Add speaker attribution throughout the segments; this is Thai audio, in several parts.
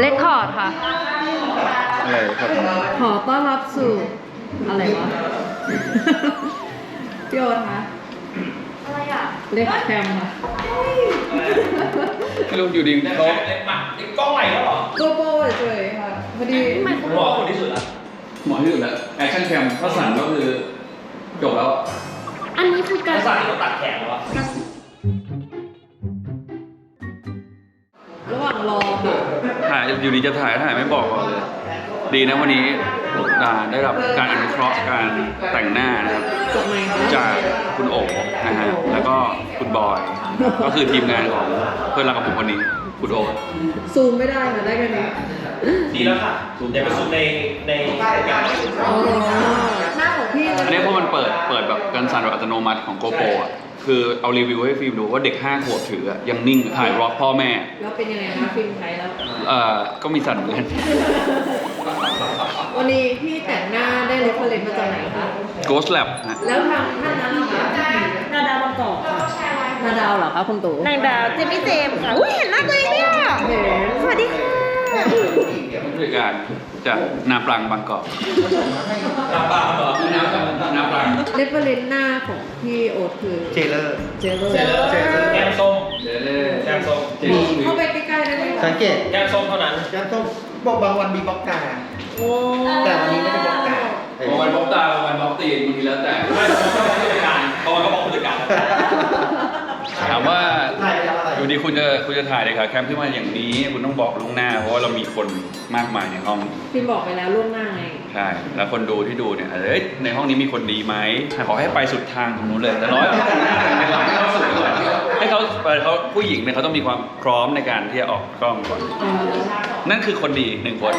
Speaker 1: เลคคอร์ดค่ะ
Speaker 2: อะไรครับ
Speaker 1: ขอต้อนรับสู่ อะไรวะ พี่โอ๊ตคะ
Speaker 3: อะไรอะ
Speaker 1: เลคแคมค่ะ
Speaker 2: ไม่รู้อยู่ดี
Speaker 4: แต่
Speaker 2: เขา
Speaker 4: แต่หมักไอ้กล้องใหม่แล้วเหรอ
Speaker 1: โกโก้เฉยๆค่ะพอดี
Speaker 4: ผมรอคนที่สุดละ
Speaker 2: หมอที่สุดแล้วแอคชั่นแคมถ้าสั่นก็คือจบแล้ว
Speaker 1: อันนี้คือการ
Speaker 4: ภาษาที่เขาตัดแขนแล้วอะ
Speaker 1: ระ
Speaker 2: อยู่ดีจะถ่ายถ่ายไม่บอกก่อนเลย ดีนะวันนี้อ่าได้รับการอนุเคราะห์การแต่งหน้านะครับ
Speaker 1: จบไหมคะ
Speaker 2: จากคุณโอ๋นะฮะแล้วก็คุณบอย ก็คือทีมงานของเพื่อนรักกับผมคนนี้คุณโอ๋
Speaker 1: ซูมไม่ได้ค่ะได้แค่นี้
Speaker 4: ดีแล้วค่ะอย่าไปซูมในในโปรแกรม
Speaker 1: อ๋อหน้าของพี่
Speaker 2: อันนี้เพราะมันเปิดเปิดแบบการสั่นแบบอัตโนมัติของโกโปรอะ คือเอารีวิวให้ฟิล์มดูว่าเด็ก5ขวบถืออะยังนิ่งถ่ายร็อกพ่อแม่
Speaker 1: แล้วเป็นยังไงคะฟิล์มใช้แล้ว
Speaker 2: เอ่อก็มีสั่นเหมือนกัน
Speaker 1: วันนี้พี่แต่งหน้าได้เลฟเฟอเรนซ์มาจากไหนคะ
Speaker 2: Ghost Lab ฮะ
Speaker 1: แล้วทางท่านนั้นนะคะนาดาวบางกอกค่ะนาดาวเหรอคะคุณตู่
Speaker 3: นางดาวเจมี่เจมส์ค่ะ อุ้ยเห็นหน้าตัวเองเนี่ย
Speaker 1: เห็น
Speaker 3: สวัสดีค่ะ
Speaker 2: ผู้จัดการจากนาปรังบางกอก
Speaker 4: ลำบากเหรอ
Speaker 2: นาปรังนาปรัง
Speaker 1: เลฟเฟอเรนซ์หน้าของพี่โอ๊ตคือ
Speaker 5: เจเลอร์
Speaker 1: เจเลอร์
Speaker 4: เจอเจอแก้มส้ม
Speaker 2: เดเล่
Speaker 4: แก้มส้ม
Speaker 2: เจ
Speaker 1: เข้าไปใกล้ๆได้ไหมคะ
Speaker 5: สังเกต
Speaker 4: แก้มส้มเท่านั้น
Speaker 5: ยันต้องบอกบางวันมีบล็อกกา
Speaker 1: โอ้
Speaker 5: แต่วันนี้ไม่ได้บล็อกกา
Speaker 2: บางวันบล็อกตาบางวันบล็อกตีนบางทีแล้วแต่
Speaker 4: ไม่ผมก็บอกผู้จัดการเพราะว่าก็บอกผู้จัดการ
Speaker 2: ถามว่า
Speaker 5: ถ่ายไปทำ อะไร
Speaker 2: อยู่ดีคุณจะคุณจะถ่ายเลยค่ะแคมป์ที่มาอย่างนี้ คุณต้องบอกล่วงหน้า เพราะว่าเรามีคนมากมายในห้อง
Speaker 1: ฟิล์มบอกไปแล้วล่วงหน้าไง
Speaker 2: ใช่ แล้วคนดูที่ดูเนี่ยอาจจะเอ้ยในห้องนี้มีคนดีไหมขอให้ไปสุดทางตรงนู้นเลยแต่ร้อยให้แต่งหน้าเป็นหลักให้เขาสุดก่อนให้เขาเขาผู้หญิงเนี่ยเขาต้องมีความพร้อมในการที่จะออกกล้องก่อน นั่นคือคนดีหนึ่งคน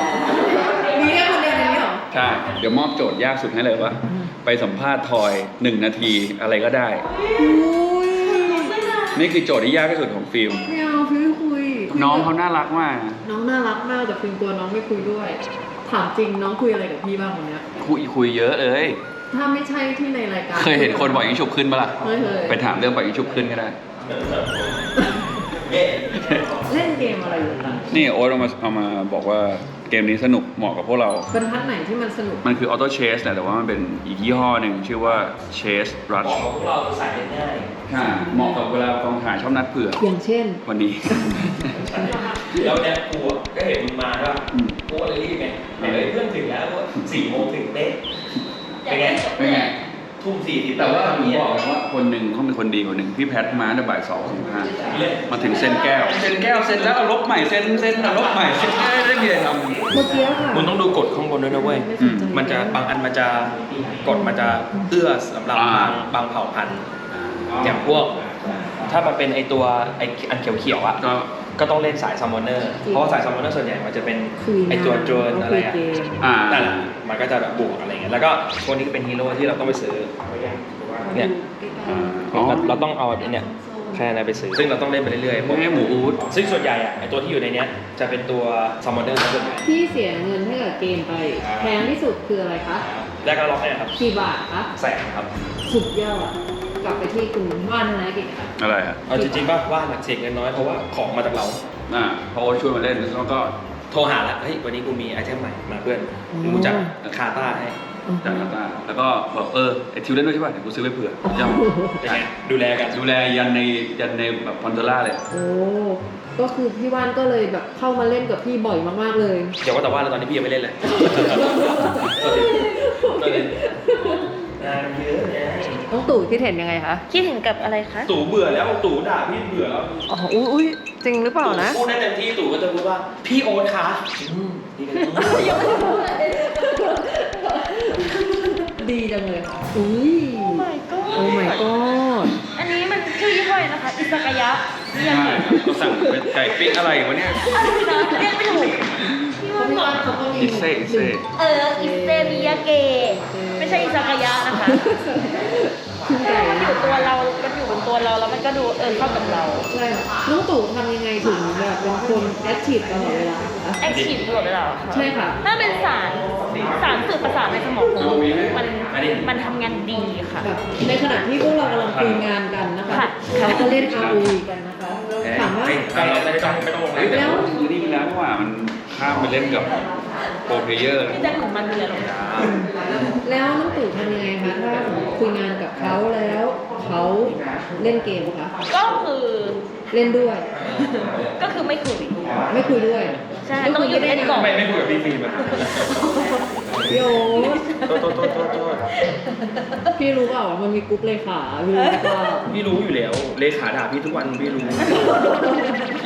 Speaker 1: มีแค่คนเดียวในนี้เหรอ
Speaker 2: ใช่ เดี๋ยวมอบโจทย์ยากสุดให้เลยว่าไปสัมภาษณ์ทอยหนึ่งนาทีอะไรก็ได้
Speaker 1: อุ้ย
Speaker 2: นี่คือโจทย์ที่ยากที่สุดของฟิล์ม
Speaker 1: ไม่เอาฟิล์มไม่คุย
Speaker 2: น้องเขาน่ารักมาก
Speaker 1: น้องน่ารักมากแต่ฟิล์มกลัวน้องไม่คุยด้วย ถามจริงน้องคุยอะไรกับพี่บ้างวันเนี้ย
Speaker 2: คุยคุยเยอะเลย
Speaker 1: ถ้าไม่ใช่ที่ในรายการ
Speaker 2: เคยเห็นคนปล่อยยิงฉุบขึ้นปะล่ะ
Speaker 1: ไม่เคย
Speaker 2: ไปถามเรื่องปล่อยยิงฉุบขึ้นก็ได้
Speaker 1: เล่นเกมอะไรอยู่คะ
Speaker 2: นี่โอ๊ตเอามาเอามาบอกว่าเกมนี้สนุกเหมาะกับพวกเรา
Speaker 1: บรรทัดไหนที่มันสนุก
Speaker 2: มันคือออโต้เชสแหละแต่ว่ามันเป็นอีกยี่ห้อหนึ่งชื่อว่าเชสรัช
Speaker 4: บอกกับพวกเราใส่ง่าย
Speaker 2: เหมาะกับเวลากองถ่ายชอบนัดเผื่อ
Speaker 1: อย่างเช่น
Speaker 2: วันนี้
Speaker 4: แล้วเนี่ยกูอะก็เห็นมึงมาแล้ว
Speaker 2: อืม
Speaker 4: กูก็เลยรีบไงเห็นเลยเพื่อนถึงแล้วก็สี่โมงถึงเป๊ะเป็นไง
Speaker 2: เป็นไง
Speaker 4: ทุ่มสี่สิบ
Speaker 2: แต่ว่าผมบอกเลยว่าคนหนึ่งเขาเป็นคนดีคนหนึ่งพี่แพทมาตั้งแต่บ่ายสองถึงห้า
Speaker 4: เล่น
Speaker 2: มาถึงเซ็นแก้ว เซ็นแก้วเซ็นแล้วเอาลบใหม่เซ็นเซ็นเอาลบใหม่เซ็นไม่ได้มีอะไรทำ
Speaker 1: เมื่อกี้ค่ะ
Speaker 6: คุณต้องดูกฎข้างบนด้วยนะเว้ย
Speaker 1: ไสใจ
Speaker 6: มันจะบางอันมันจะกฎมันจะเอื้อสำหรับ
Speaker 2: อ่า
Speaker 6: บางบางเผ่าพันธุ์อย่างพวก ถ้ามันเป็นไอตัวไออันเขียวๆอะ
Speaker 2: ก็
Speaker 6: ก็ต้องเล่นสายซัมมอนเนอร์เพราะว่าสายซัมมอนเนอร์ส่วนใหญ่มันจะเป็น
Speaker 1: คุย
Speaker 6: ไอตัวโดรน
Speaker 1: ต้ง
Speaker 6: อะไร
Speaker 1: คุย
Speaker 6: อะ
Speaker 1: เกม
Speaker 2: อ่า
Speaker 6: นั่นแหละมันก็จะแบบบวกอะไรเงี้ยแล้วก็พวกนี้ก็เป็นฮีโร่ที่เราต้องไปซื้อเนี่ย
Speaker 2: อ่าอ๋อ
Speaker 6: เราเราต้องเอาแบบเนี้ยแค่นั้นไปซื้อซึ่งเราต้องเล่นไปเรื่อยๆพวก
Speaker 2: แม่หมูอูด
Speaker 6: ซึ่งส่วนใหญ่อะไอตัวที่อยู่ในเนี้ยจะเป็นตัวซัมมอนเนอร์ส่วนใหญ่
Speaker 1: พี่เสียเงินให้กับเกมไปแพงที่สุดคืออะไรคะ
Speaker 6: แรกก็ล็อกให้นะครับ
Speaker 1: กี่บาทคะ
Speaker 6: แสนครับ
Speaker 1: สุดยอด กลับไปที่คุณว่านธนกิจค่ะ
Speaker 2: อะไรฮะ
Speaker 6: เอาจริงๆป่ะว่าหนักเสียเงินน้อยเพราะว่าของมาจากเรา
Speaker 2: อ่าพอโอ๊ตชวนมาเล่นแล้วก็
Speaker 6: โทรหาละเฮ้ยวันนี้กูมีไอเทมใหม่มาเพื่อนกูจัดคาต้าให้
Speaker 2: จากกาตาร์แล้วก็บอกเออไอทิวเล่นด้วยใช่ป่ะเดี๋ยวกูซื้อไปเผื่อยัง
Speaker 6: เป็นไงดูแลกัน
Speaker 2: ดูแลยันในยันในแบบพอนเทล่าเลย
Speaker 1: โอ้ก็คือพี่ว่านก็เลยแบบเข้ามาเล่นกับพี่บ่อยมากๆเลย
Speaker 6: เดี๋ยวว่าแต่ว่าแล้วตอนนี้พี่ยังไม่เล่นเลย
Speaker 4: งานเยอะไง
Speaker 1: น้องตู่คิดเห็นยังไงคะ
Speaker 3: คิดถึงกับอะไรคะ
Speaker 4: ตู่เบื่อแล้วตู่ด่าพี่เบื่อแล้ว
Speaker 1: อ๋ออุ้ยจริงหรือเปล่านะ
Speaker 4: พูดได้เต็มที่ตู่ก็จะพูดว่าพี่โอ๊ตคะอืมดีกัน
Speaker 1: ดีจังเลยค่ะอุ้ย
Speaker 3: โอ้ my god
Speaker 1: โอ้ my god
Speaker 3: อันนี้มันชื่อยี่ห้ออะไรนะคะ อิสกายะเรียก
Speaker 2: ใช่ก็สั่งเป็นไก่ปิ้งอะไรวะเนี่ย
Speaker 3: อะไรนะเรียกไม่ถูกพี่ว่า
Speaker 1: พี่
Speaker 3: บอ
Speaker 1: ว่ากนเขาก็มี
Speaker 2: อิเซอิเซ
Speaker 3: เออ อิเซมิยาเกะไม่ใช่อิสกายะนะคะ
Speaker 1: คุณไก่
Speaker 3: มันอยู่ตัวเรา มันอยู่บนตัวเราแล้วมันก็ดูเออเข้ากับเรา
Speaker 1: ใช่ค่ะน้องตู่ทำยังไงถึงแบบเป็นคนแอคทีฟตลอดเวลาคะ
Speaker 3: แอคทีฟตลอดเวลาค่ะ
Speaker 1: ใช่ค่ะ
Speaker 3: ถ้าเป็นสารสารสื่อประสาทในสมองของเรามันมันทำงานดีค่ะ
Speaker 1: แบบในขณะที่พวกเรากำลังคุยงานกันนะคะ
Speaker 3: ค่ะ
Speaker 1: เขาก็เล่น ROE กันนะคะ ถามว่า
Speaker 6: ไม่ต้องไม่ต้องไม่ต้องลง
Speaker 2: เฮ้ยแต่
Speaker 1: แล้ว
Speaker 2: ว่าคือนี่มันแล้วว่ามันข้ามไปเล่นกับ โปรเพลเยอร์
Speaker 3: พี่แจ็คของมันเลยเหรอ
Speaker 1: แล้วน้องตู่ทำยังไงคะถ้าคุยงานกับเขาแล้วเขาเล่นเกมคะ
Speaker 3: ก็คือ
Speaker 1: เล่นด้วย
Speaker 3: ก็คือไม่คุย
Speaker 1: ไม่คุยด้วย
Speaker 3: ใช่ต้องหยุดเล่นก่อน
Speaker 6: ไม่ไม่คุยกับพี่ฟิล์มอะ
Speaker 1: พี่โอ๊ต
Speaker 6: โทษโทษโทษโทษโทษ
Speaker 1: พี่รู้เปล่าว่ามันมีกรุ๊ปเลขาพี่รู้เปล่า
Speaker 6: พี่รู้อยู่แล้วเลขาด่าพี่ทุกวันพี่รู้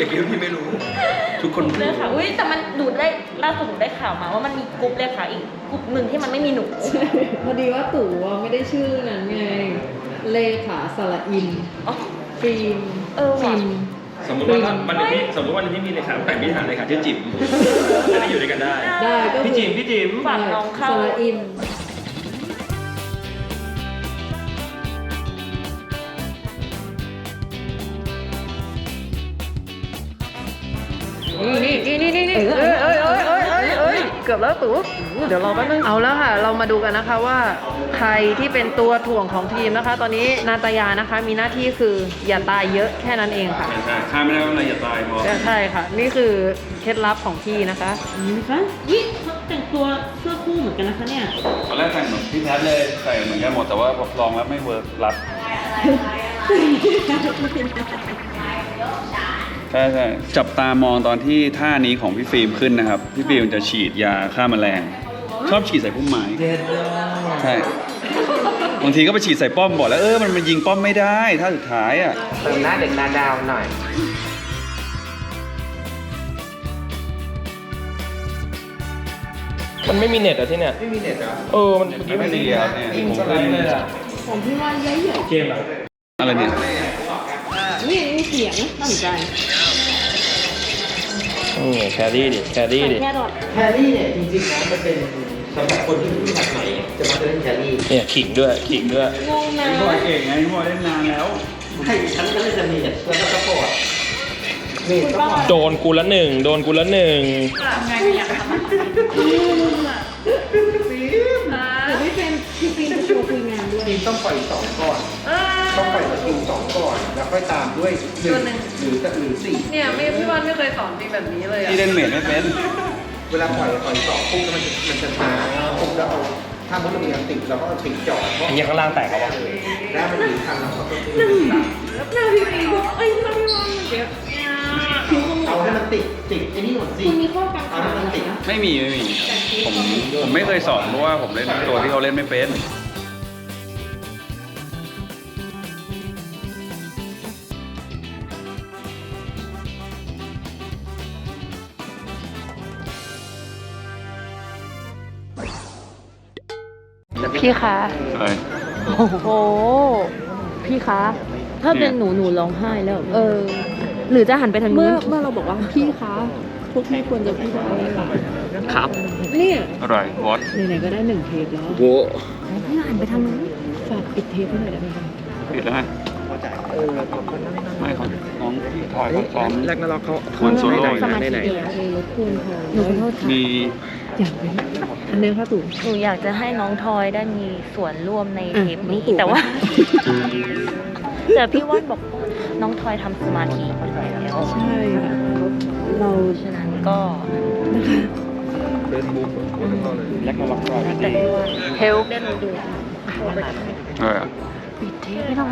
Speaker 6: อย่าคิดว่าพี่ไม่รู้ ทุกคนรู้
Speaker 3: เลยค่ะอุ้ยแต่มันดูได้ล่าสุดหนูได้ข่าวมาว่ามันมีกรุ๊ปเลยค่ะอีกกรุ๊ปหนึ่งที่มันไม่มีหนู
Speaker 1: พอดีว่าตู่อะไม่ได้ชื่อนั้นไง เลขาสระอิน
Speaker 3: อ๋อ
Speaker 1: ฟิล์ม
Speaker 3: เออว่ะ
Speaker 1: ฟิล์ม
Speaker 6: สมมติว่าถ้าวันหนึงพี่สมมติว่าวันหนึงพี่มีเลขาแต่พี่หาเลขาชื่อจิ๋มจะได้อยู่ด้วยกันได้
Speaker 1: ได้ก็คือ
Speaker 6: พี่จิ๋มพี่จิ๋ม
Speaker 3: ฝากน้องเข้า
Speaker 1: สระอินนี่ กือบแล้วตู่เดี๋ยวรอแป๊บนึงเอาแล้วค่ะ เรามาดูกันนะคะว่า ใครที่เป็นตัวถ่วงของทีมนะคะ ตอนนี้นาตายานะคะ มีหน้าที่คืออย่าตายเยอะแค่นั้นเองค่ะ
Speaker 2: ใช่ข้ามไม่ได้ว่าอะไรอย่าตายพอ
Speaker 1: ใช่ค่ะ นี่คือเคล็ดลับของพี่นะคะ
Speaker 3: นี่คะยี่แต่งตัวเสื้อคู่เหมือนกันนะคะเนี่ย
Speaker 2: ตอนแรกแต่งเหมือนพี่แพทเลยใส่เหมือนกันหมดแต่ว่าพอลองแล้วไม่เวิร์กรัด ใช่ใช่จับตามองตอนที่ท่านี้ของพี่ฟิล์มขึ้นนะครับ พี่ฟิล์มจะฉีดยาฆ่าแมลง ชอบฉีดใส่พุ่มไม้
Speaker 5: เด็ดเลย
Speaker 2: ใช่บางทีก็ไปฉีดใส่ป้อมบอกแล้วเออมันมันยิงป้อมไม่ได้ถ้าสุดท้ายอะ
Speaker 5: เติมหน้าเด็กหน้าดาวหน่อย
Speaker 6: มันไม่มีเน็ตเหรอะที่เนี่ย
Speaker 5: ไม่มีเน็ตเหรอ
Speaker 6: เออ มันเมื่อกี้
Speaker 2: ไม่
Speaker 6: มัน
Speaker 2: ดีครับเนี่ย
Speaker 5: ยิง
Speaker 2: ผม
Speaker 5: สไล
Speaker 2: ขึ้น
Speaker 5: ด์เลยอะ
Speaker 1: ของพี่ว่าเยอะเยอะ
Speaker 6: เกมเหรอ
Speaker 2: อะไรเนี่ย
Speaker 1: นี่นี่เสียงน่าสนใจ
Speaker 6: อืมแครี่ดิแครี่ดิ
Speaker 3: แค่ดอด
Speaker 5: แครี่เนี่ยจริงๆนะมันเป็นสำหรับคนที่เพิ่งหัดใหม่จะมาเล่นแครี่
Speaker 6: เนี่ยขิงด้วยขิงด้วย
Speaker 3: งงนะ
Speaker 2: พี่บอยเก่งไงพี่บอยเล่นนานแล้ว
Speaker 5: ให้ฉันก็เล่นจะมีเนี่ยแล้วก็ซัพพอร์ตนี่ซัพพอร์ต
Speaker 6: โดนกูละหนึ่งโดนกูละหนึ่ง
Speaker 1: แต่พี่เป็นพี่ฟิล์มจะชวนคุยงานด้วย
Speaker 5: ทีมต้องปล่อยสองก่อน ค่อยตามด้วยหนึ่งหรือหรือสี่
Speaker 1: เนี่ยไม่พี่วันไม่เคยสอนฟิล์มแบบนี้เลยอะ
Speaker 2: พี่เล่นเมดไม่เป็น
Speaker 5: เวลาปล่อยปล่อยสองปุ๊บแล้วมันจะมันจะช้าปุ๊บแล้วเอาถ้ามุดมีอันติดเราก็เอาติดจ่อเพราะ
Speaker 6: อันนี้ข้างล่างแตกแล้ววะ
Speaker 5: แล้วมันถึงทางเราก็ต้อง
Speaker 1: หน้าพี่ฟิล์มบอกเอ้ยหน้าพี่วันเดี๋ยว
Speaker 5: เอาให้มันติดติดไอ้นี่หมดสิ
Speaker 1: คุณมีข้อกัง
Speaker 5: เอา
Speaker 1: ขา
Speaker 5: ให้มันติด
Speaker 2: ไม่มีไม่มี ผมผมไม่เคยสอนเพราะว่าผมเล่นตัวที่เขาเล่นไม่เป็น
Speaker 3: พี่คะ
Speaker 2: เอ้ย
Speaker 3: โอ้โห พี่คะ ถ้าเป็นหนูหนูร้องไห้แล้ว เออ หรือจะหันไปทาง
Speaker 1: เมื่
Speaker 3: นู้
Speaker 1: อน เมื่อเราบอกว่าพี่คะพวกพี่ควรจะพูดว่าอะไรคะ
Speaker 6: ครับ
Speaker 1: เนี่ย
Speaker 2: อะไรวอต
Speaker 1: ไหนๆก็ได้หนึ่งเทปแล้ว
Speaker 6: โว้
Speaker 3: พี่หันไปทางนู้น
Speaker 1: ฝากปิดเทปให้หน่อยได้ไหมคะ
Speaker 2: ปิดแล้วไงไม่เขาน้องพี่ทอยเขาซ้อม
Speaker 6: แรกนาล็อกเขา
Speaker 2: ควรโซโล่
Speaker 3: สมาธิ
Speaker 6: ไหน
Speaker 3: เดียว
Speaker 1: เออรบกวนพอ
Speaker 3: หนูขอโทษค่ะ
Speaker 2: มี
Speaker 1: อยากเป็นอันนี้ค่ะตู่
Speaker 3: หนูอยากจะให้น้องทอยได้มีส่วนร่วมใน
Speaker 1: อะ
Speaker 3: เทปนี้
Speaker 1: น้องตู่
Speaker 3: แต่ว่า แต่พี่ว่านบอกว่าน้องทอยทำสมาธิอยู่แล้ว
Speaker 1: ใช่ค่ะเรา
Speaker 3: ฉะนั้นก็
Speaker 1: นะคะ
Speaker 6: แรกนาล็อกรอพี่
Speaker 3: แต่
Speaker 6: ดี
Speaker 3: พี่ว่าน
Speaker 1: เฮล
Speaker 3: ได้หนูดู
Speaker 2: เออ
Speaker 3: ปิดเทปไม่ต้อง